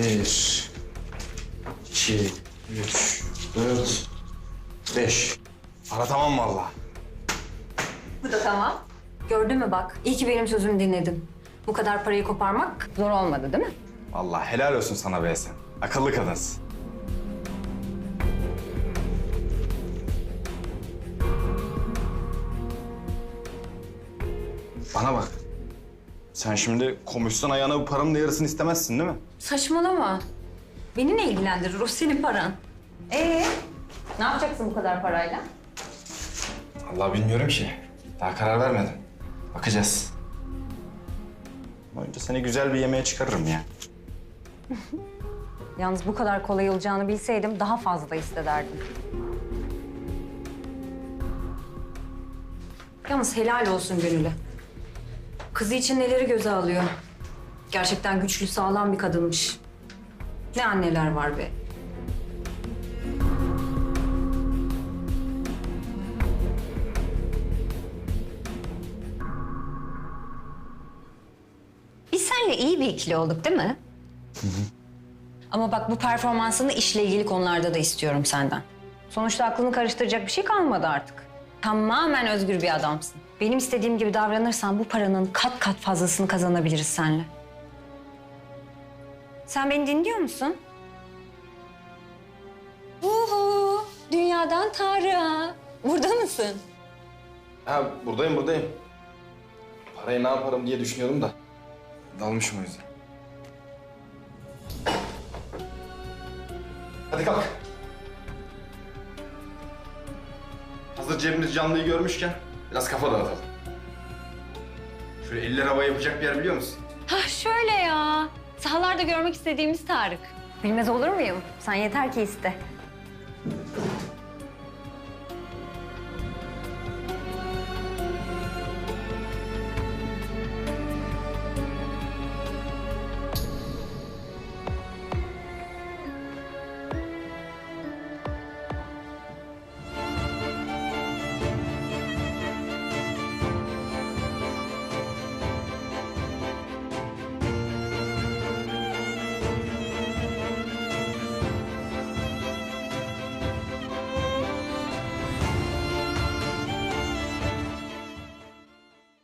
Bir, iki, üç, dört, beş. Para tamam valla. Bu da tamam. Gördün mü bak? İyi ki benim sözümü dinledin. Bu kadar parayı koparmak zor olmadı değil mi? Vallahi helal olsun sana be sen. Akıllı kadınsın. Bana bak. Sen şimdi komisyon ayağına bu paranın da yarısını istemezsin değil mi? Saçmalama. Beni ne ilgilendirir? O senin paran. Ee, ne yapacaksın bu kadar parayla? Allah bilmiyorum ki. Daha karar vermedim. Bakacağız. Önce seni güzel bir yemeğe çıkarırım ya. Yalnız bu kadar kolay olacağını bilseydim daha fazla hissederdim. Yalnız helal olsun Gönül'e. Kızı için neleri göze alıyor. Gerçekten güçlü, sağlam bir kadınmış. Ne anneler var be. Biz seninle iyi bir ikili olduk değil mi? Ama bak bu performansını işle ilgili konularda da istiyorum senden. Sonuçta aklını karıştıracak bir şey kalmadı artık. Tamamen özgür bir adamsın. Benim istediğim gibi davranırsan bu paranın kat kat fazlasını kazanabiliriz seninle. Sen beni dinliyor musun? Uhu, dünyadan Tarık'a. Burada mısın? Ha buradayım buradayım. Parayı ne yaparım diye düşünüyorum da. Dalmışım o yüzden. Hadi kalk. Hazır cebimiz canlıyı görmüşken biraz kafa dağıtalım. Şöyle eller havaya yapacak bir yer biliyor musun? Ha şöyle ya. Sahalarda görmek istediğimiz Tarık. Bilmez olur muyum? Sen yeter ki iste.